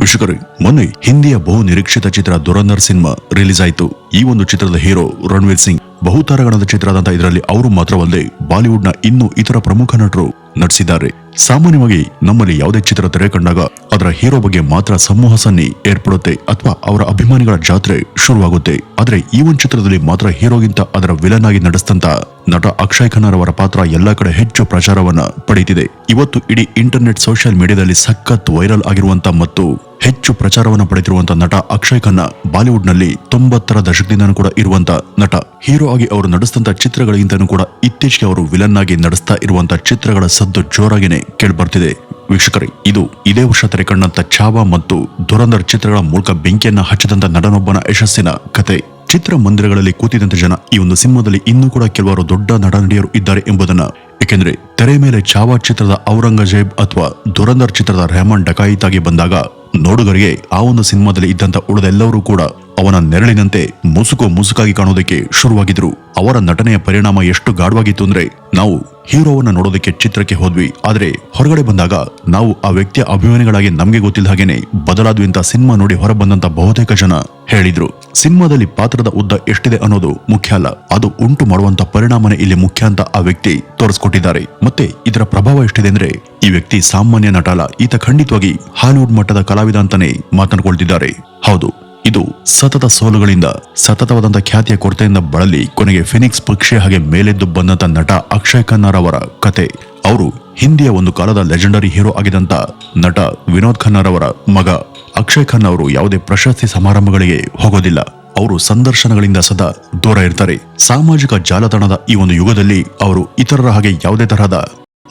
ವೀಕ್ಷಕರೇ, ಮೊನ್ನೆ ಹಿಂದಿಯ ಬಹು ನಿರೀಕ್ಷಿತ ಚಿತ್ರ ದುರಂಧರ್ ಸಿನಿಮಾ ರಿಲೀಸ್ ಆಯಿತು ಈ ಒಂದು ಚಿತ್ರದ ಹೀರೋ ರಣವೀರ್ ಸಿಂಗ್ ಬಹುತಾರಗಣದ ಚಿತ್ರದಂತ ಇದರಲ್ಲಿ ಅವರು ಮಾತ್ರವಲ್ಲದೆ ಬಾಲಿವುಡ್ನ ಇನ್ನು ಇತರ ಪ್ರಮುಖ ನಟರು ನಟಿಸಿದ್ದಾರೆ ಸಾಮಾನ್ಯವಾಗಿ ನಮ್ಮಲ್ಲಿ ಯಾವುದೇ ಚಿತ್ರ ತೆರೆ ಕಂಡಾಗ ಅದರ ಹೀರೋ ಬಗ್ಗೆ ಮಾತ್ರ ಸಮೂಹ ಸನ್ನಿ ಏರ್ಪಡುತ್ತೆ ಅಥವಾ ಅವರ ಅಭಿಮಾನಿಗಳ ಜಾತ್ರೆ ಶುರುವಾಗುತ್ತೆ. ಆದರೆ ಈ ಒಂದು ಚಿತ್ರದಲ್ಲಿ ಮಾತ್ರ ಹೀರೋಗಿಂತ ಅದರ ವಿಲನ್ ಆಗಿ ನಡೆಸಿದಂತ ನಟ ಅಕ್ಷಯ್ ಖನ್ನರ್ ಅವರ ಪಾತ್ರ ಎಲ್ಲಾ ಕಡೆ ಹೆಚ್ಚು ಪ್ರಚಾರವನ್ನ ಪಡೆಯುತ್ತಿದೆ. ಇವತ್ತು ಇಡೀ ಇಂಟರ್ನೆಟ್ ಸೋಷಿಯಲ್ ಮೀಡಿಯಾದಲ್ಲಿ ಸಖತ್ ವೈರಲ್ ಆಗಿರುವಂತ ಮತ್ತು ಹೆಚ್ಚು ಪ್ರಚಾರವನ್ನು ಪಡೆದಿರುವಂತಹ ನಟ ಅಕ್ಷಯ್ ಖನ್ನಾ ಬಾಲಿವುಡ್ನಲ್ಲಿ ತೊಂಬತ್ತರ ದಶಕದಿಂದನೂ ಕೂಡ ಇರುವಂತಹ ನಟ. ಹೀರೋ ಆಗಿ ಅವರು ನಡೆಸಿದಂತಹ ಚಿತ್ರಗಳಿಗಿಂತನೂ ಕೂಡ ಇತ್ತೀಚೆಗೆ ಅವರು ವಿಲನ್ ಆಗಿ ನಡೆಸ್ತಾ ಇರುವಂತಹ ಚಿತ್ರಗಳ ಸದ್ದು ಜೋರಾಗಿನೇ ಕೇಳಿಬರ್ತಿದೆ. ವೀಕ್ಷಕರೇ, ಇದು ಇದೇ ವರ್ಷ ತೆರೆಕಂಡಂತ ಛಾವಾ ಮತ್ತು ದುರಂಧರ್ ಚಿತ್ರಗಳ ಮೂಲಕ ಬೆಂಕಿಯನ್ನ ಹಚ್ಚಿದಂತ ನಟನೊಬ್ಬನ ಯಶಸ್ಸಿನ ಕತೆ. ಚಿತ್ರ ಮಂದಿರಗಳಲ್ಲಿ ಕೂತಿದಂತ ಜನ ಈ ಒಂದು ಸಿನಿಮಾದಲ್ಲಿ ಇನ್ನೂ ಕೂಡ ಕೆಲವರು ದೊಡ್ಡ ನಟ ನಟಿಯರು ಇದ್ದಾರೆ ಎಂಬುದನ್ನ. ಏಕೆಂದರೆ, ತೆರೆ ಮೇಲೆ ಚಾವಾ ಚಿತ್ರದ ಔರಂಗಜೇಬ್ ಅಥವಾ ದುರಂಧರ್ ಚಿತ್ರದ ರೆಹಮಾನ್ ಡಕಾಯಿತಾಗಿ ಬಂದಾಗ ನೋಡುಗರಿಗೆ ಆ ಒಂದು ಸಿನಿಮಾದಲ್ಲಿ ಇದ್ದಂತ ಉಳಿದೆಲ್ಲರೂ ಕೂಡ ಅವನ ನೆರಳಿನಂತೆ ಮುಸುಕು ಮುಸುಕಾಗಿ ಕಾಣೋದಕ್ಕೆ ಶುರುವಾಗಿದ್ರು. ಅವರ ನಟನೆಯ ಪರಿಣಾಮ ಎಷ್ಟು ಗಾಢವಾಗಿತ್ತು ಅಂದ್ರೆ ನಾವು ಹೀರೋವನ್ನ ನೋಡೋದಕ್ಕೆ ಚಿತ್ರಕ್ಕೆ ಹೋದ್ವಿ. ಆದ್ರೆ ಹೊರಗಡೆ ಬಂದಾಗ ನಾವು ಆ ವ್ಯಕ್ತಿಯ ಅಭಿಮಾನಿಗಳಾಗಿ ನಮಗೆ ಗೊತ್ತಿಲ್ಲ ಹಾಗೇನೆ ಬದಲಾದ್ವಿ ಅಂತ ಸಿನಿಮಾ ನೋಡಿ ಹೊರಬಂದಂತ ಬಹುತೇಕ ಜನ ಹೇಳಿದ್ರು. ಸಿನಿಮಾದಲ್ಲಿ ಪಾತ್ರದ ಉದ್ದ ಎಷ್ಟಿದೆ ಅನ್ನೋದು ಮುಖ್ಯ ಅಲ್ಲ. ಅದು ಉಂಟು ಮಾಡುವಂತ ಪರಿಣಾಮನೇ ಇಲ್ಲಿ ಮುಖ್ಯ ಅಂತ ಆ ವ್ಯಕ್ತಿ ತೋರಿಸ್ಕೊಟ್ಟಿದ್ದಾರೆ. ಮತ್ತೆ ಇದರ ಪ್ರಭಾವ ಎಷ್ಟಿದೆ ಅಂದ್ರೆ ಈ ವ್ಯಕ್ತಿ ಸಾಮಾನ್ಯ ನಟ ಅಲ್ಲ. ಈತ ಖಂಡಿತವಾಗಿ ಹಾಲಿವುಡ್ ಮಟ್ಟದ ಕಲಾವಿದ ಅಂತಾನೆ ಮಾತನಾಡ್ಕೊಳ್ತಿದ್ದಾರೆ ಹೌದು. ಇದು ಸತತ ಸೋಲುಗಳಿಂದ ಸತತವಾದಂತ ಖ್ಯಾತಿಯ ಕೊರತೆಯಿಂದ ಬಳಲಿ ಕೊನೆಗೆ ಫಿನಿಕ್ಸ್ ಪಕ್ಷಿ ಹಾಗೆ ಮೇಲೆದ್ದು ಬಂದಂತ ನಟ ಅಕ್ಷಯ್ ಖನ್ನಾರ್ ಅವರ ಕತೆ. ಅವರು ಹಿಂದಿಯ ಒಂದು ಕಾಲದ ಲೆಜೆಂಡರಿ ಹೀರೋ ಆಗಿದಂತ ನಟ ವಿನೋದ್ ಖನ್ನಾರ್ ಅವರ ಮಗ. ಅಕ್ಷಯ್ ಖನ್ ಅವರು ಯಾವುದೇ ಪ್ರಶಸ್ತಿ ಸಮಾರಂಭಗಳಿಗೆ ಹೋಗೋದಿಲ್ಲ. ಅವರು ಸಂದರ್ಶನಗಳಿಂದ ಸದಾ ದೂರ ಇರ್ತಾರೆ. ಸಾಮಾಜಿಕ ಜಾಲತಾಣದ ಈ ಒಂದು ಯುಗದಲ್ಲಿ ಅವರು ಇತರರ ಹಾಗೆ ಯಾವುದೇ ತರಹದ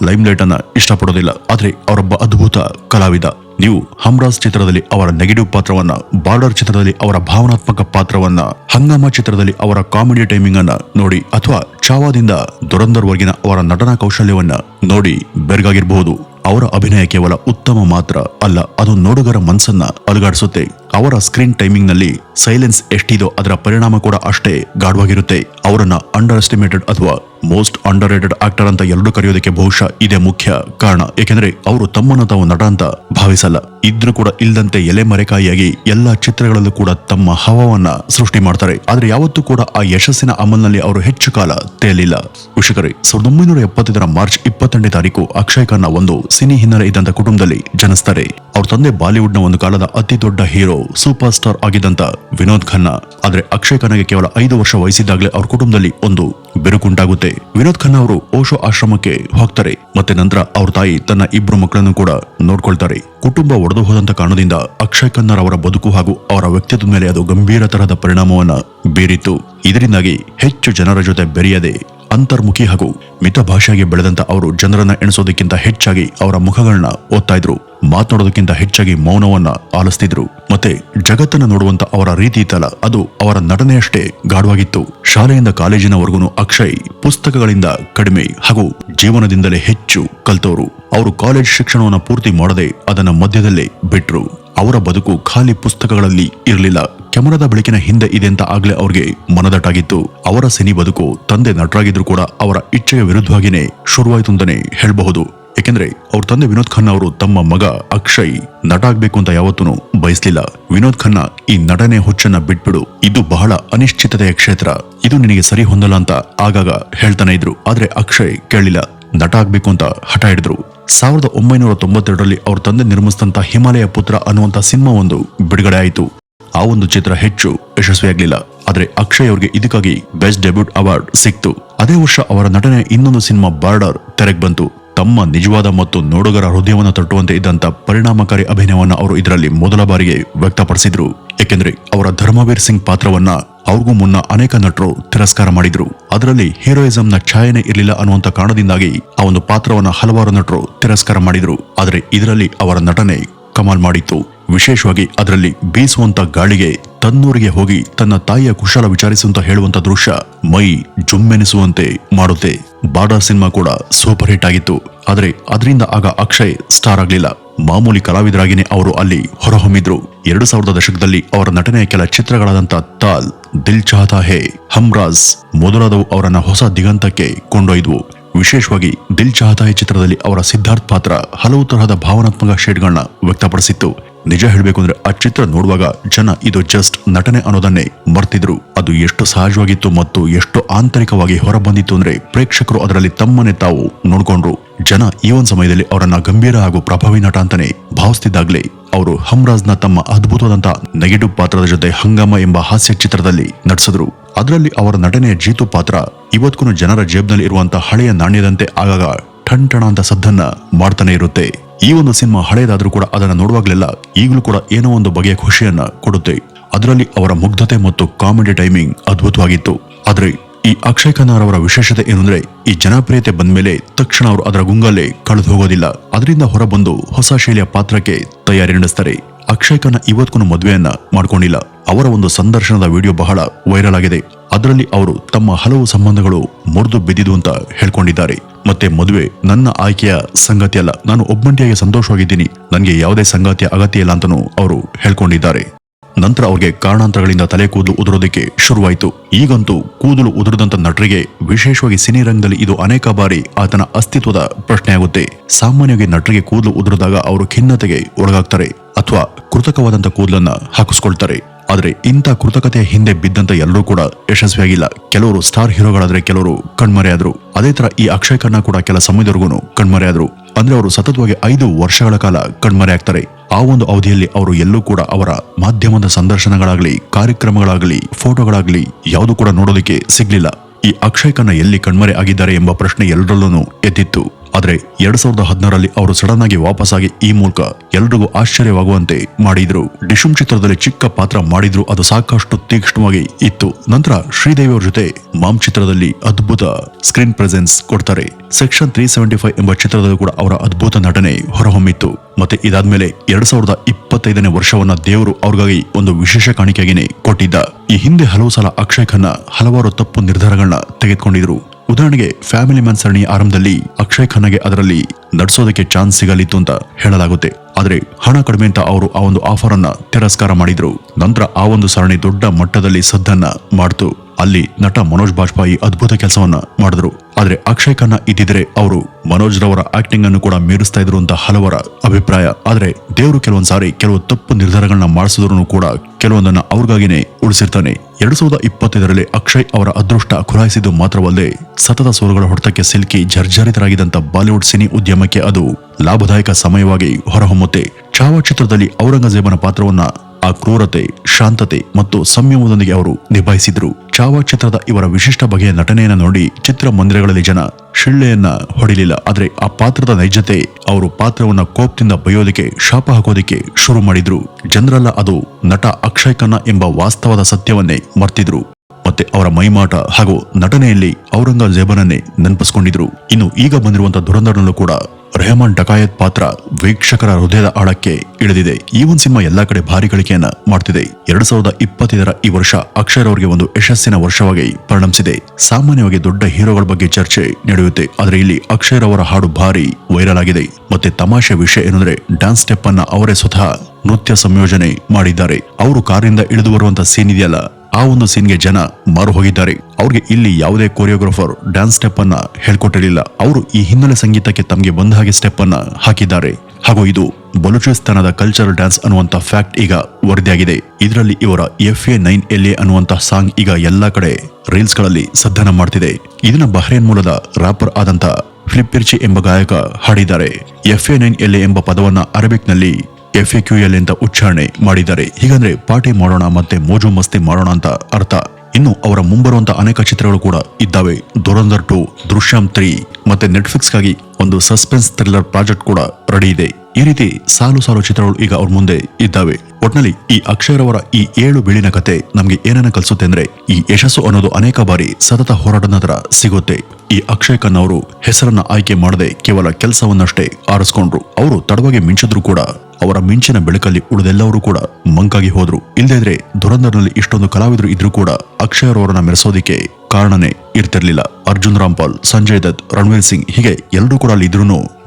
ಲೈಮ್ಲೈಟ್ ಅನ್ನ ಇಷ್ಟಪಡೋದಿಲ್ಲ. ಆದ್ರೆ ಅವರೊಬ್ಬ ಅದ್ಭುತ ಕಲಾವಿದ. ನೀವು ಹಮ್ರಾಜ್ ಚಿತ್ರದಲ್ಲಿ ಅವರ ನೆಗೆಟಿವ್ ಪಾತ್ರವನ್ನ, ಬಾರ್ಡರ್ ಚಿತ್ರದಲ್ಲಿ ಅವರ ಭಾವನಾತ್ಮಕ ಪಾತ್ರವನ್ನ, ಹಂಗಾಮ ಚಿತ್ರದಲ್ಲಿ ಅವರ ಕಾಮಿಡಿ ಟೈಮಿಂಗ್ ಅನ್ನ ನೋಡಿ ಅಥವಾ ಚಾವಾದಿಂದ ದುರಂಧರ್ ವರ್ಗಿನ ಅವರ ನಟನಾ ಕೌಶಲ್ಯವನ್ನ ನೋಡಿ ಬೆರಗಾಗಿರಬಹುದು. ಅವರ ಅಭಿನಯ ಕೇವಲ ಉತ್ತಮ ಮಾತ್ರ ಅಲ್ಲ, ಅದು ನೋಡುಗರ ಮನಸ್ಸನ್ನ ಅಲುಗಾಡಿಸುತ್ತೆ. ಅವರ ಸ್ಕ್ರೀನ್ ಟೈಮಿಂಗ್ನಲ್ಲಿ ಸೈಲೆನ್ಸ್ ಎಷ್ಟಿದೋ ಅದರ ಪರಿಣಾಮ ಕೂಡ ಅಷ್ಟೇ ಗಾಢವಾಗಿರುತ್ತೆ. ಅವರನ್ನ ಅಂಡರ್ ಎಸ್ಟಿಮೇಟೆಡ್ ಅಥವಾ ಮೋಸ್ಟ್ ಅಂಡರ್ ರೇಟೆಡ್ ಆಕ್ಟರ್ ಅಂತ ಎರಡು ಕರೆಯೋದಕ್ಕೆ ಬಹುಶಃ ಇದೇ ಮುಖ್ಯ ಕಾರಣ. ಏಕೆಂದ್ರೆ ಅವರು ತಮ್ಮನ್ನು ತಾವು ನಟ ಅಂತ ಭಾವಿಸಲ್ಲ. ಇದ್ರೂ ಕೂಡ ಇಲ್ಲದಂತೆ ಎಲೆ ಮರೆಕಾಯಿಯಾಗಿ ಎಲ್ಲಾ ಚಿತ್ರಗಳಲ್ಲೂ ಕೂಡ ತಮ್ಮ ಹವವನ್ನ ಸೃಷ್ಟಿ ಮಾಡ್ತಾರೆ. ಆದ್ರೆ ಯಾವತ್ತೂ ಕೂಡ ಆ ಯಶಸ್ಸಿನ ಅಮಲ್ನಲ್ಲಿ ಅವರು ಹೆಚ್ಚು ಕಾಲ ತೇಲಿಲ್ಲ. ವೀಕ್ಷಕರೇ, ಸಾವಿರದ ಒಂಬೈನೂರ ಎಪ್ಪತ್ತೈದರ ಮಾರ್ಚ್ ಇಪ್ಪತ್ತೆಂಟನೇ ತಾರೀಕು ಅಕ್ಷಯ್ ಖಾನ್ನ ಒಂದು ಸಿನಿ ಹಿನ್ನೆಲೆ ಇದ್ದಂತ ಕುಟುಂಬದಲ್ಲಿ ಜನಿಸ್ತಾರೆ. ಅವ್ರ ತಂದೆ ಬಾಲಿವುಡ್ನ ಒಂದು ಕಾಲದ ಅತಿ ದೊಡ್ಡ ಹೀರೋ. ಸೂಪರ್ ಸ್ಟಾರ್ ಆಗಿದ್ದಂತ ವಿನೋದ್ ಖನ್ನಾ. ಆದ್ರೆ ಅಕ್ಷಯ್ ಖನ್ನಾಗೆ ಕೇವಲ ಐದು ವರ್ಷ ವಯಸ್ಸಿದ್ದಾಗಲೇ ಅವ್ರ ಕುಟುಂಬದಲ್ಲಿ ಒಂದು ಬಿರುಕುಂಟಾಗುತ್ತೆ. ವಿನೋದ್ ಖನ್ನಾ ಅವರು ಓಶೋ ಆಶ್ರಮಕ್ಕೆ ಹೋಗ್ತಾರೆ. ಮತ್ತೆ ನಂತರ ಅವ್ರ ತಾಯಿ ತನ್ನ ಇಬ್ಬರು ಮಕ್ಕಳನ್ನು ಕೂಡ ನೋಡ್ಕೊಳ್ತಾರೆ. ಕುಟುಂಬ ಒಡೆದು ಹೋದಂತ ಕಾರಣದಿಂದ ಅಕ್ಷಯ್ ಖನ್ನರ್ ಅವರ ಬದುಕು ಹಾಗೂ ಅವರ ವ್ಯಕ್ತಿತ್ವದ ಮೇಲೆ ಅದು ಗಂಭೀರ ತರಹದ ಪರಿಣಾಮವನ್ನ ಬೀರಿತು ಇದರಿಂದಾಗಿ ಹೆಚ್ಚು ಜನರ ಜೊತೆ ಬೆರೆಯದೆ ಅಂತರ್ಮುಖಿ ಹಾಗೂ ಮಿತ ಭಾಷೆಗೆ ಬೆಳೆದಂತ ಅವರು ಜನರನ್ನ ಎಣಿಸೋದಕ್ಕಿಂತ ಹೆಚ್ಚಾಗಿ ಅವರ ಮುಖಗಳನ್ನ ಓದ್ತಾ ಇದ್ರು. ಮಾತನಾಡೋದಕ್ಕಿಂತ ಹೆಚ್ಚಾಗಿ ಮೌನವನ್ನ ಆಲಿಸ್ತಿದ್ರು. ಮತ್ತೆ ಜಗತ್ತನ್ನ ನೋಡುವಂತ ಅವರ ರೀತಿ ಇತ್ತಲ್ಲ, ಅದು ಅವರ ನಟನೆಯಷ್ಟೇ ಗಾಢವಾಗಿತ್ತು. ಶಾಲೆಯಿಂದ ಕಾಲೇಜಿನವರೆಗೂ ಅಕ್ಷಯ್ ಪುಸ್ತಕಗಳಿಂದ ಕಡಿಮೆ ಹಾಗೂ ಜೀವನದಿಂದಲೇ ಹೆಚ್ಚು ಕಲ್ತವರು. ಅವರು ಕಾಲೇಜ್ ಶಿಕ್ಷಣವನ್ನು ಪೂರ್ತಿ ಮಾಡದೆ ಅದನ್ನ ಮಧ್ಯದಲ್ಲೇ ಬಿಟ್ರು. ಅವರ ಬದುಕು ಖಾಲಿ ಪುಸ್ತಕಗಳಲ್ಲಿ ಇರಲಿಲ್ಲ. ಕ್ಯಾಮರಾದ ಬೆಳಕಿನ ಹಿಂದೆ ಇದೆ ಅಂತ ಆಗ್ಲೇ ಅವ್ರಿಗೆ ಮನದಟ್ಟಾಗಿತ್ತು. ಅವರ ಸಿನಿ ಬದುಕು ತಂದೆ ನಟರಾಗಿದ್ರು ಕೂಡ ಅವರ ಇಚ್ಛೆಯ ವಿರುದ್ಧವಾಗಿನೇ ಶುರುವಾಯಿತು ಅಂತಾನೆ ಹೇಳಬಹುದು. ಯಾಕೆಂದ್ರೆ ಅವ್ರ ತಂದೆ ವಿನೋದ್ ಖನ್ನಾ ಅವರು ತಮ್ಮ ಮಗ ಅಕ್ಷಯ್ ನಟ ಆಗ್ಬೇಕು ಅಂತ ಯಾವತ್ತೂ ಬಯಸಲಿಲ್ಲ. ವಿನೋದ್ ಖನ್ನಾ ಈ ನಟನೆ ಹುಚ್ಚನ್ನ ಬಿಟ್ಬಿಡು. ಇದು ಬಹಳ ಅನಿಶ್ಚಿತತೆಯ ಕ್ಷೇತ್ರ. ಇದು ನಿನಗೆ ಸರಿ ಹೊಂದಲ್ಲ ಅಂತ ಆಗಾಗ ಹೇಳ್ತಾನೆ ಇದ್ರು. ಆದ್ರೆ ಅಕ್ಷಯ್ ಕೇಳಲಿಲ್ಲ ನಟ ಆಗ್ಬೇಕು ಅಂತ ಹಠ ಹಿಡಿದ್ರು. ಸಾವಿರದ ಒಂಬೈನೂರ ತೊಂಬತ್ತೆರಡರಲ್ಲಿ ಅವ್ರ ತಂದೆ ನಿರ್ಮಿಸಿದಂಥ ಹಿಮಾಲಯ ಪುತ್ರ ಅನ್ನುವಂಥ ಸಿನಿಮಾ ಒಂದು ಬಿಡುಗಡೆ ಆಯಿತು. ಆ ಒಂದು ಚಿತ್ರ ಹೆಚ್ಚು ಯಶಸ್ವಿಯಾಗಲಿಲ್ಲ. ಆದರೆ ಅಕ್ಷಯ್ ಅವರಿಗೆ ಇದಕ್ಕಾಗಿ ಬೆಸ್ಟ್ ಡೆಬ್ಯೂಟ್ ಅವಾರ್ಡ್ ಸಿಕ್ತು. ಅದೇ ವರ್ಷ ಅವರ ನಟನೆ ಇನ್ನೊಂದು ಸಿನಿಮಾ ಬಾರ್ಡರ್ ತೆರೆಗೆ ಬಂತು. ತಮ್ಮ ನಿಜವಾದ ಮತ್ತು ನೋಡುಗರ ಹೃದಯವನ್ನು ತಟ್ಟುವಂತೆ ಇದ್ದಂತ ಪರಿಣಾಮಕಾರಿ ಅಭಿನಯವನ್ನು ಅವರು ಇದರಲ್ಲಿ ಮೊದಲ ಬಾರಿಗೆ ವ್ಯಕ್ತಪಡಿಸಿದ್ರು. ಏಕೆಂದರೆ ಅವರ ಧರ್ಮವೀರ್ ಸಿಂಗ್ ಪಾತ್ರವನ್ನ ಅವ್ರಿಗೂ ಮುನ್ನ ಅನೇಕ ನಟರು ತಿರಸ್ಕಾರ ಮಾಡಿದ್ರು. ಅದರಲ್ಲಿ ಹೀರೋಯಿಸಂನ ಛಾಯನೆ ಇರಲಿಲ್ಲ ಅನ್ನುವಂತ ಕಾರಣದಿಂದಾಗಿ ಆ ಒಂದು ಪಾತ್ರವನ್ನ ಹಲವಾರು ನಟರು ತಿರಸ್ಕಾರ ಮಾಡಿದ್ರು. ಆದರೆ ಇದರಲ್ಲಿ ಅವರ ನಟನೆ ಕಮಾಲ್ ಮಾಡಿತ್ತು. ವಿಶೇಷವಾಗಿ ಅದರಲ್ಲಿ ಬೀಸುವಂತ ಗಾಳಿಗೆ ತನ್ನೂರಿಗೆ ಹೋಗಿ ತನ್ನ ತಾಯಿಯ ಕುಶಲ ವಿಚಾರಿಸುವಂತ ಹೇಳುವಂತ ದೃಶ್ಯ ಮೈ ಜುಮ್ಮೆನಿಸುವಂತೆ ಮಾಡುತ್ತೆ. ಬಾರ್ಡರ್ ಸಿನಿಮಾ ಕೂಡ ಸೂಪರ್ ಹಿಟ್ ಆಗಿತ್ತು. ಆದರೆ ಅದರಿಂದ ಆಗ ಅಕ್ಷಯ್ ಸ್ಟಾರ್ ಆಗ್ಲಿಲ್ಲ. ಮಾಮೂಲಿ ಕಲಾವಿದರಾಗಿನೇ ಅವರು ಅಲ್ಲಿ ಹೊರಹೊಮ್ಮಿದ್ರು. ಎರಡು ಸಾವಿರದ ದಶಕದಲ್ಲಿ ಅವರ ನಟನೆಯ ಕೆಲ ಚಿತ್ರಗಳಾದಂಥ ತಾಲ್, ದಿಲ್ ಚಾಹತಾ ಹೇ ಹಮ್ರಾಜ್ ಮೊದಲಾದವು ಅವರನ್ನ ಹೊಸ ದಿಗಂತಕ್ಕೆ ಕೊಂಡೊಯ್ದವು ವಿಶೇಷವಾಗಿ ದಿಲ್ ಚಾಹತಾ ಹೇ ಚಿತ್ರದಲ್ಲಿ ಅವರ ಸಿದ್ಧಾರ್ಥ್ ಪಾತ್ರ ಹಲವು ತರಹದ ಭಾವನಾತ್ಮಕ ಶೇಡ್ಗಳನ್ನ ವ್ಯಕ್ತಪಡಿಸಿತ್ತು. ನಿಜ ಹೇಳಬೇಕು ಅಂದ್ರೆ ಆ ಚಿತ್ರ ನೋಡುವಾಗ ಜನ ಇದು ಜಸ್ಟ್ ನಟನೆ ಅನ್ನೋದನ್ನೇ ಮರ್ತಿದ್ರು. ಅದು ಎಷ್ಟು ಸಹಜವಾಗಿತ್ತು ಮತ್ತು ಎಷ್ಟು ಆಂತರಿಕವಾಗಿ ಹೊರಬಂದಿತ್ತು ಅಂದ್ರೆ ಪ್ರೇಕ್ಷಕರು ಅದರಲ್ಲಿ ತಮ್ಮನ್ನೇ ತಾವು ನೋಡ್ಕೊಂಡ್ರು. ಜನ ಈ ಒಂದು ಸಮಯದಲ್ಲಿ ಅವರನ್ನ ಗಂಭೀರ ಹಾಗೂ ಪ್ರಭಾವಿ ನಟ ಅಂತಾನೆ ಭಾವಿಸ್ತಿದ್ದಾಗ್ಲೇ ಅವರು ಹಮ್ರಾಜ್ನ ತಮ್ಮ ಅದ್ಭುತವಾದಂತಹ ನೆಗೆಟಿವ್ ಪಾತ್ರದ ಜೊತೆ ಹಂಗಾಮ ಎಂಬ ಹಾಸ್ಯ ಚಿತ್ರದಲ್ಲಿ ನಟಿಸಿದ್ರು. ಅದರಲ್ಲಿ ಅವರ ನಟನೆಯ ಜೀತು ಪಾತ್ರ ಇವತ್ತಿಗೂ ಜನರ ಜೇಬ್ನಲ್ಲಿ ಇರುವಂತಹ ಹಳೆಯ ನಾಣ್ಯದಂತೆ ಆಗಾಗ ಠಣ್ ಠಣ ಅಂತ ಸದ್ದನ್ನ ಮಾಡ್ತಾನೆ ಇರುತ್ತೆ. ಈ ಒಂದು ಸಿನಿಮಾ ಹಳೆಯದಾದ್ರೂ ಕೂಡ ಅದನ್ನ ನೋಡುವಾಗ್ಲೆಲ್ಲ ಈಗಲೂ ಕೂಡ ಏನೋ ಒಂದು ಬಗೆಯ ಖುಷಿಯನ್ನ ಕೊಡುತ್ತೆ. ಅದರಲ್ಲಿ ಅವರ ಮುಗ್ಧತೆ ಮತ್ತು ಕಾಮಿಡಿ ಟೈಮಿಂಗ್ ಅದ್ಭುತವಾಗಿತ್ತು. ಆದ್ರೆ ಈ ಅಕ್ಷಯ್ ಖನ್ನಾರ್ ಅವರ ವಿಶೇಷತೆ ಏನಂದ್ರೆ ಈ ಜನಪ್ರಿಯತೆ ಬಂದ್ಮೇಲೆ ತಕ್ಷಣ ಅವರು ಅದರ ಗುಂಗಲ್ಲೇ ಕಳೆದು ಹೋಗೋದಿಲ್ಲ. ಅದರಿಂದ ಹೊರಬಂದು ಹೊಸ ಶೈಲಿಯ ಪಾತ್ರಕ್ಕೆ ತಯಾರಿ ನಡೆಸ್ತಾರೆ ಅಕ್ಷಯ್ ಖನ್ನ ಇವತ್ತಿಗೂ ಮದುವೆಯನ್ನ ಮಾಡ್ಕೊಂಡಿಲ್ಲ. ಅವರ ಒಂದು ಸಂದರ್ಶನದ ವಿಡಿಯೋ ಬಹಳ ವೈರಲ್ ಆಗಿದೆ. ಅದರಲ್ಲಿ ಅವರು ತಮ್ಮ ಹಲವು ಸಂಬಂಧಗಳು ಮುರಿದು ಬಿದ್ದಿದ್ದು ಅಂತ ಹೇಳ್ಕೊಂಡಿದ್ದಾರೆ. ಮತ್ತೆ ಮದುವೆ ನನ್ನ ಆಯ್ಕೆಯ ಸಂಗತಿ ಅಲ್ಲ. ನಾನು ಒಬ್ಬಂಟಿಯಾಗಿ ಸಂತೋಷವಾಗಿದ್ದೀನಿ. ನನಗೆ ಯಾವುದೇ ಸಂಗಾತಿಯ ಅಗತ್ಯ ಇಲ್ಲ ಅಂತನೂ ಅವರು ಹೇಳ್ಕೊಂಡಿದ್ದಾರೆ. ನಂತರ ಅವ್ರಿಗೆ ಕಾರಣಾಂತರಗಳಿಂದ ತಲೆ ಕೂದಲು ಉದುರೋದಕ್ಕೆ ಶುರುವಾಯಿತು. ಈಗಂತೂ ಕೂದಲು ಉದುರದಂತ ನಟರಿಗೆ ವಿಶೇಷವಾಗಿ ಸಿನಿ ರಂಗದಲ್ಲಿ ಇದು ಅನೇಕ ಬಾರಿ ಆತನ ಅಸ್ತಿತ್ವದ ಪ್ರಶ್ನೆಯಾಗುತ್ತೆ. ಸಾಮಾನ್ಯವಾಗಿ ನಟರಿಗೆ ಕೂದಲು ಉದುರಿದಾಗ ಅವರು ಖಿನ್ನತೆಗೆ ಒಳಗಾಗ್ತಾರೆ ಅಥವಾ ಕೃತಕವಾದಂತ ಕೂದಲನ್ನ ಹಾಕಿಸ್ಕೊಳ್ತಾರೆ. ಆದ್ರೆ ಇಂಥ ಕೃತಕತೆಯ ಹಿಂದೆ ಬಿದ್ದಂತ ಎಲ್ಲರೂ ಕೂಡ ಯಶಸ್ವಿಯಾಗಿಲ್ಲ. ಕೆಲವರು ಸ್ಟಾರ್ ಹೀರೋಗಳಾದ್ರೆ ಕೆಲವರು ಕಣ್ಮರೆಯಾದ್ರು. ಅದೇ ತರ ಈ ಅಕ್ಷಯ್ ಖನ್ನ ಕೂಡ ಕೆಲ ಸಮಯದವರೆಗೂ ಕಣ್ಮರೆಯಾದ್ರು. ಅಂದ್ರೆ ಅವರು ಸತತವಾಗಿ ಐದು ವರ್ಷಗಳ ಕಾಲ ಕಣ್ಮರೆ ಆಗ್ತಾರೆ. ಆ ಒಂದು ಅವಧಿಯಲ್ಲಿ ಅವರು ಎಲ್ಲೂ ಕೂಡ ಅವರ ಮಾಧ್ಯಮದ ಸಂದರ್ಶನಗಳಾಗಲಿ, ಕಾರ್ಯಕ್ರಮಗಳಾಗಲಿ, ಫೋಟೋಗಳಾಗಲಿ ಯಾವುದು ಕೂಡ ನೋಡೋದಕ್ಕೆ ಸಿಗ್ಲಿಲ್ಲ. ಈ ಅಕ್ಷಯ್ ಖನ್ನ ಎಲ್ಲಿ ಕಣ್ಮರೆ ಆಗಿದ್ದಾರೆ ಎಂಬ ಪ್ರಶ್ನೆ ಎಲ್ಲರಲ್ಲೂ ಎದ್ದಿತ್ತು. ಆದ್ರೆ ಎರಡ್ ಸಾವಿರದ ಹದಿನಾರರಲ್ಲಿ ಅವರು ಸಡನ್ ಆಗಿ ವಾಪಸ್ಸಾಗಿ ಈ ಮೂಲಕ ಎಲ್ರಿಗೂ ಆಶ್ಚರ್ಯವಾಗುವಂತೆ ಮಾಡಿದ್ರು. ಡಿಶುಮ್ ಚಿತ್ರದಲ್ಲಿ ಚಿಕ್ಕ ಪಾತ್ರ ಮಾಡಿದ್ರು, ಅದು ಸಾಕಷ್ಟು ತೀಕ್ಷ್ಣವಾಗಿ ಇತ್ತು. ನಂತರ ಶ್ರೀದೇವಿ ಅವರ ಜೊತೆ ಮಾಮ್ ಚಿತ್ರದಲ್ಲಿ ಅದ್ಭುತ ಸ್ಕ್ರೀನ್ ಪ್ರೆಸೆನ್ಸ್ ಕೊಡ್ತಾರೆ. ಸೆಕ್ಷನ್ ತ್ರೀ ಸೆವೆಂಟಿ ಫೈವ್ ಎಂಬ ಚಿತ್ರದಲ್ಲೂ ಕೂಡ ಅವರ ಅದ್ಭುತ ನಟನೆ ಹೊರಹೊಮ್ಮಿತ್ತು. ಮತ್ತೆ ಇದಾದ್ಮೇಲೆ ಎರಡ್ ಸಾವಿರದ ಇಪ್ಪತ್ತೈದನೇ ವರ್ಷವನ್ನ ದೇವರು ಅವ್ರಿಗಾಗಿ ಒಂದು ವಿಶೇಷ ಕಾಣಿಕೆಯಾಗಿನೇ ಕೊಟ್ಟಿದ್ದ. ಈ ಹಿಂದೆ ಹಲವು ಸಲ ಅಕ್ಷಯ್ ಖನ್ನ ಹಲವಾರು ತಪ್ಪು ನಿರ್ಧಾರಗಳನ್ನ ತೆಗೆದುಕೊಂಡಿದ್ರು. ಉದಾಹರಣೆಗೆ ಫ್ಯಾಮಿಲಿ ಮ್ಯಾನ್ ಸರಣಿ ಆರಂಭದಲ್ಲಿ ಅಕ್ಷಯ್ ಖನ್ನಾಗೆ ಅದರಲ್ಲಿ ನಡೆಸೋದಕ್ಕೆ ಚಾನ್ಸ್ ಸಿಗಲಿತ್ತು ಅಂತ ಹೇಳಲಾಗುತ್ತೆ. ಆದರೆ ಹಣ ಕಡಿಮೆ ಅಂತ ಅವರು ಆ ಒಂದು ಆಫರ್ ಅನ್ನ ತಿರಸ್ಕಾರ ಮಾಡಿದ್ರು. ನಂತರ ಆ ಒಂದು ಸರಣಿ ದೊಡ್ಡ ಮಟ್ಟದಲ್ಲಿ ಸದ್ದನ್ನ ಮಾಡ್ತು. ಅಲ್ಲಿ ನಟ ಮನೋಜ್ ಬಾಜ್ಪಾಯಿ ಅದ್ಭುತ ಕೆಲಸವನ್ನ ಮಾಡಿದ್ರು. ಆದ್ರೆ ಅಕ್ಷಯ್ ಖನ್ನಾ ಇದ್ದಿದ್ರೆ ಅವರು ಮನೋಜ್ ರವರ ಆಕ್ಟಿಂಗ್ ಅನ್ನು ಕೂಡ ಮೀರಿಸ್ತಾ ಇದ್ರು ಅಂತ ಹಲವರ ಅಭಿಪ್ರಾಯ. ಆದ್ರೆ ದೇವರು ಕೆಲವೊಂದ್ ಸಾರಿ ಕೆಲವು ತಪ್ಪು ನಿರ್ಧಾರಗಳನ್ನ ಮಾಡಿಸಿದ್ರು ಕೂಡ ಕೆಲವೊಂದನ್ನ ಅವ್ರಿಗಾಗಿನೇ ಉಳಿಸಿರ್ತಾನೆ. ಎರಡ್ ಸಾವಿರದ ಇಪ್ಪತ್ತೈದರಲ್ಲಿ ಅಕ್ಷಯ್ ಅವರ ಅದೃಷ್ಟ ಖುರಾಯಿಸಿದ್ದು ಮಾತ್ರವಲ್ಲದೆ ಸತತ ಸೋಲುಗಳ ಹೊಡೆತಕ್ಕೆ ಸಿಲುಕಿ ಜರ್ಜರಿತರಾಗಿದ್ದಂತ ಬಾಲಿವುಡ್ ಸಿನಿ ಉದ್ಯಮಕ್ಕೆ ಅದು ಲಾಭದಾಯಕ ಸಮಯವಾಗಿ ಹೊರಹೊಮ್ಮುತ್ತೆ. ಛಾವಾಚಿತ್ರದಲ್ಲಿ ಔರಂಗಜೇಬನ ಪಾತ್ರವನ್ನ ಆ ಕ್ರೂರತೆ, ಶಾಂತತೆ ಮತ್ತು ಸಂಯಮದೊಂದಿಗೆ ಅವರು ನಿಭಾಯಿಸಿದ್ರು. ಚಾವಾ ಚಿತ್ರದ ಇವರ ವಿಶಿಷ್ಟ ಬಗೆಯ ನಟನೆಯನ್ನು ನೋಡಿ ಚಿತ್ರಮಂದಿರಗಳಲ್ಲಿ ಜನ ಶಿಳ್ಳೆಯನ್ನ ಹೊಡಿಲಿಲ್ಲ. ಆದರೆ ಆ ಪಾತ್ರದ ನೈಜತೆ, ಅವರು ಪಾತ್ರವನ್ನ ಕೋಪದಿಂದ ಬೈಯೋದಕ್ಕೆ, ಶಾಪ ಹಾಕೋದಕ್ಕೆ ಶುರು ಮಾಡಿದ್ರು. ಜನರೆಲ್ಲ ಅದು ನಟ ಅಕ್ಷಯ್ ಖನ್ನಾ ಎಂಬ ವಾಸ್ತವದ ಸತ್ಯವನ್ನೇ ಮರ್ತಿದ್ರು. ಮತ್ತೆ ಅವರ ಮೈಮಾಟ ಹಾಗೂ ನಟನೆಯಲ್ಲಿ ಔರಂಗಜೇಬನನ್ನೇ ನೆನಪಿಸ್ಕೊಂಡಿದ್ರು. ಇನ್ನು ಈಗ ಬಂದಿರುವಂತಹ ದುರಂದರನಲ್ಲೂ ಕೂಡ ರೆಹಮಾನ್ ಡಕಾಯತ್ ಪಾತ್ರ ವೀಕ್ಷಕರ ಹೃದಯದ ಆಳಕ್ಕೆ ಇಳಿದಿದೆ. ಈ ಒಂದು ಸಿನಿಮಾ ಎಲ್ಲಾ ಕಡೆ ಭಾರಿ ಗಳಿಕೆಯನ್ನ ಮಾಡ್ತಿದೆ. ಎರಡ್ ಸಾವಿರದ ಇಪ್ಪತ್ತೈದರ ಈ ವರ್ಷ ಅಕ್ಷರ್ ಅವರಿಗೆ ಒಂದು ಯಶಸ್ಸಿನ ವರ್ಷವಾಗಿ ಪರಿಣಮಿಸಿದೆ. ಸಾಮಾನ್ಯವಾಗಿ ದೊಡ್ಡ ಹೀರೋಗಳ ಬಗ್ಗೆ ಚರ್ಚೆ ನಡೆಯುತ್ತೆ. ಆದರೆ ಇಲ್ಲಿ ಅಕ್ಷಯ್ ಅವರ ಹಾಡು ಭಾರಿ ವೈರಲ್ ಆಗಿದೆ. ಮತ್ತೆ ತಮಾಷೆ ವಿಷಯ ಏನಂದ್ರೆ ಡ್ಯಾನ್ಸ್ ಸ್ಟೆಪ್ ಅನ್ನ ಅವರೇ ಸ್ವತಃ ನೃತ್ಯ ಸಂಯೋಜನೆ ಮಾಡಿದ್ದಾರೆ. ಅವರು ಕಾರಿಂದ ಇಳಿದು ಬರುವಂತ ಸೀನ್ ಇದೆಯಲ್ಲ ಆ ಒಂದು ಸೀನ್ಗೆ ಜನ ಮಾರು ಹೋಗಿದ್ದಾರೆ. ಅವ್ರಿಗೆ ಇಲ್ಲಿ ಯಾವುದೇ ಕೊರಿಯೋಗ್ರಾಫರ್ ಡ್ಯಾನ್ಸ್ ಸ್ಟೆಪ್ ಅನ್ನ ಹೇಳ್ಕೊಟ್ಟಿರಲಿಲ್ಲ. ಅವರು ಈ ಹಿನ್ನೆಲೆ ಸಂಗೀತಕ್ಕೆ ತಮಗೆ ಬಂದ ಹಾಗೆ ಸ್ಟೆಪ್ ಅನ್ನ ಹಾಕಿದ್ದಾರೆ. ಹಾಗೂ ಇದು ಬಲೂಚಿಸ್ತಾನದ ಕಲ್ಚರಲ್ ಡ್ಯಾನ್ಸ್ ಅನ್ನುವಂತ ಫ್ಯಾಕ್ಟ್ ಈಗ ವರದಿಯಾಗಿದೆ. ಇದರಲ್ಲಿ ಇವರ F A nine L A ಅನ್ನುವಂತ ಸಾಂಗ್ ಈಗ ಎಲ್ಲಾ ಕಡೆ ರೀಲ್ಸ್ಗಳಲ್ಲಿ ಸದ್ದನ ಮಾಡ್ತಿದೆ. ಇದನ್ನ ಬಹ್ರೇನ್ ಮೂಲದ ರಾಪರ್ ಆದಂತ ಫ್ಲಿಪ್ಪಿರ್ಚಿ ಎಂಬ ಗಾಯಕ ಹಾಡಿದ್ದಾರೆ. F A nine L A ಎಂಬ ಪದವನ್ನ ಅರೇಬಿಕ್ನಲ್ಲಿ ಎಫ್ ಎ ಕ್ಯೂ ಎಲ್ ಅಂತ ಉಚ್ಚಾರಣೆ ಮಾಡಿದ್ದಾರೆ. ಹೀಗಂದ್ರೆ ಪಾರ್ಟಿ ಮಾಡೋಣ ಮತ್ತೆ ಮೋಜು ಮಸ್ತಿ ಮಾಡೋಣ ಅಂತ ಅರ್ಥ. ಇನ್ನು ಅವರ ಮುಂಬರುವಂತ ಅನೇಕ ಚಿತ್ರಗಳು ಕೂಡ ಇದ್ದಾವೆ. ದುರಂಧರ್ ಟು, ದೃಶ್ಯಂ ತ್ರೀ ಮತ್ತೆ ನೆಟ್ಫ್ಲಿಕ್ಸ್ಗಾಗಿ ಒಂದು ಸಸ್ಪೆನ್ಸ್ ಥ್ರಿಲ್ಲರ್ ಪ್ರಾಜೆಕ್ಟ್ ಕೂಡ ರೆಡಿ ಇದೆ. ಈ ರೀತಿ ಸಾಲು ಸಾಲು ಚಿತ್ರಗಳು ಈಗ ಅವ್ರ ಮುಂದೆ ಇದ್ದಾವೆ. ಒಟ್ನಲ್ಲಿ ಈ ಅಕ್ಷಯ್ ರವರ ಈ ಏಳು ಬೀಳಿನ ಕತೆ ನಮ್ಗೆ ಏನನ್ನ ಕಲಿಸುತ್ತೆ ಅಂದ್ರೆ ಈ ಯಶಸ್ಸು ಅನ್ನೋದು ಅನೇಕ ಬಾರಿ ಸತತ ಹೋರಾಟದ ನಂತರ ಸಿಗುತ್ತೆ. ಈ ಅಕ್ಷಯ್ ಖನ್ ಅವರು ಹೆಸರನ್ನ ಆಯ್ಕೆ ಮಾಡದೆ ಕೇವಲ ಕೆಲಸವನ್ನಷ್ಟೇ ಆರಿಸ್ಕೊಂಡ್ರು. ಅವರು ತಡವಾಗಿ ಮಿಂಚಿದ್ರು ಕೂಡ ಅವರ ಮಿಂಚಿನ ಬೆಳಕಲ್ಲಿ ಉಳಿದೆಲ್ಲರೂ ಕೂಡ ಮಂಕಾಗಿ ಹೋದ್ರು. ಇಲ್ದಿದ್ರೆ ಧುರಂಧರ್ನಲ್ಲಿ ಇಷ್ಟೊಂದು ಕಲಾವಿದರು ಇದ್ರೂ ಕೂಡ ಅಕ್ಷಯ್ ಅವರನ್ನ ಮೆರೆಸೋದಿಕ್ಕೆ ಕಾರಣನೇ ಇರ್ತಿರ್ಲಿಲ್ಲ. ಅರ್ಜುನ್ ರಾಮ್ಪಾಲ್ ಸಂಜಯ್ ದತ್, ರಣವೀರ್ ಸಿಂಗ್ ಹೀಗೆ ಎಲ್ಲರೂ ಕೂಡ ಅಲ್ಲಿ ಇದ್ರೂ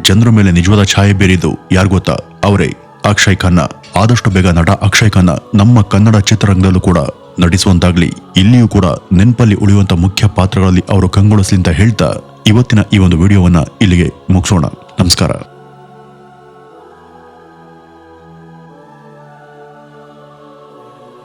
ಜನರ ಮೇಲೆ ನಿಜವಾದ ಛಾಯೆ ಬೀರಿದ್ದು ಯಾರು ಗೊತ್ತಾ? ಅವರೇ ಅಕ್ಷಯ್ ಖನ್ನ. ಆದಷ್ಟು ಬೇಗ ನಟ ಅಕ್ಷಯ್ ಖನ್ನ ನಮ್ಮ ಕನ್ನಡ ಚಿತ್ರರಂಗದಲ್ಲೂ ಕೂಡ ನಟಿಸುವಂತಾಗ್ಲಿ. ಇಲ್ಲಿಯೂ ಕೂಡ ನೆನ್ಪಲ್ಲಿ ಉಳಿಯುವಂತ ಮುಖ್ಯ ಪಾತ್ರಗಳಲ್ಲಿ ಅವರು ಕಂಗೊಳಿಸ್ಲಿ ಅಂತ ಹೇಳ್ತಾ ಇವತ್ತಿನ ಈ ಒಂದು ವಿಡಿಯೋವನ್ನ ಇಲ್ಲಿಗೆ ಮುಗಿಸೋಣ. ನಮಸ್ಕಾರ.